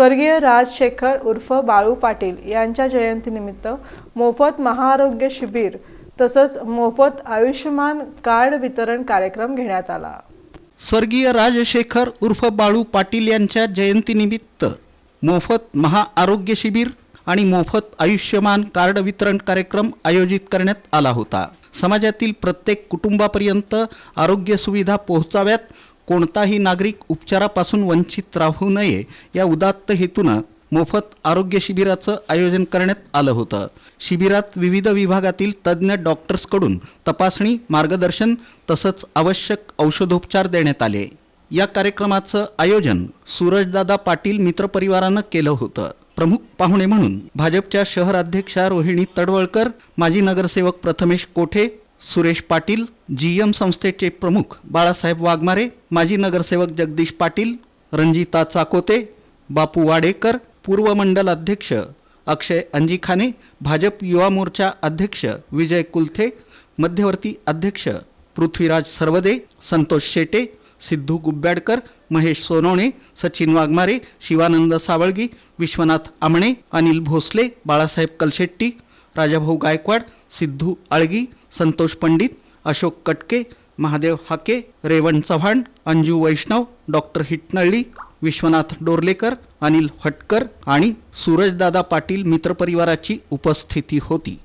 स्वर्गीय राजशेखर उर्फ बाळू पाटील यांच्या जयंतीनिमित्त मोफत महाआरोग्य शिबिर तसंच मोफत आयुष्यमान कार्ड वितरण कार्यक्रम घेण्यात आला. स्वर्गीय राजशेखर उर्फ बाळू पाटील यांच्या जयंतीनिमित्त मोफत महाआरोग्य शिबिर आणि मोफत आयुष्यमान कार्ड वितरण कार्यक्रम आयोजित करण्यात आला होता. समाजातील प्रत्येक कुटुंबापर्यंत आरोग्य सुविधा पोहोचाव्यात कोणताही नागरिक उपचारापासून वंचित राहू नये या उदात्त हेतूनं मोफत आरोग्य शिबिराचं आयोजन करण्यात आलं होतं. शिबिरात विविध विभागातील तज्ज्ञ डॉक्टर्सकडून तपासणी मार्गदर्शन तसंच आवश्यक औषधोपचार देण्यात आले. या कार्यक्रमाचं आयोजन सूरजदादा पाटील मित्रपरिवारानं केलं होतं. प्रमुख पाहुणे म्हणून भाजपच्या शहराध्यक्षा रोहिणी तडवळकर माजी नगरसेवक प्रथमेश कोठे सुरेश पाटील जी एम संस्थेचे प्रमुख बाळासाहेब वाघमारे माजी नगरसेवक जगदीश पाटील रणजिता चाकोते बापू वाडेकर पूर्व मंडल अध्यक्ष अक्षय अंजिखाने भाजप युवा मोर्चा अध्यक्ष विजय कुलथे मध्यवर्ती अध्यक्ष पृथ्वीराज सरवदे संतोष शेटे सिद्धू गुब्याडकर महेश सोनवणे सचिन वाघमारे शिवानंद सावळगी विश्वनाथ आमणे अनिल भोसले बाळासाहेब कलशेट्टी राजाभाऊ गायकवाड सिद्धू आळगी संतोष पंडित अशोक कटके महादेव हाके रेवण चव्हाण अंजू वैष्णव डॉक्टर हिटनळी विश्वनाथ डोरलेकर अनिल हटकर आणि सूरजदादा पाटील मित्रपरिवाराची उपस्थिती होती.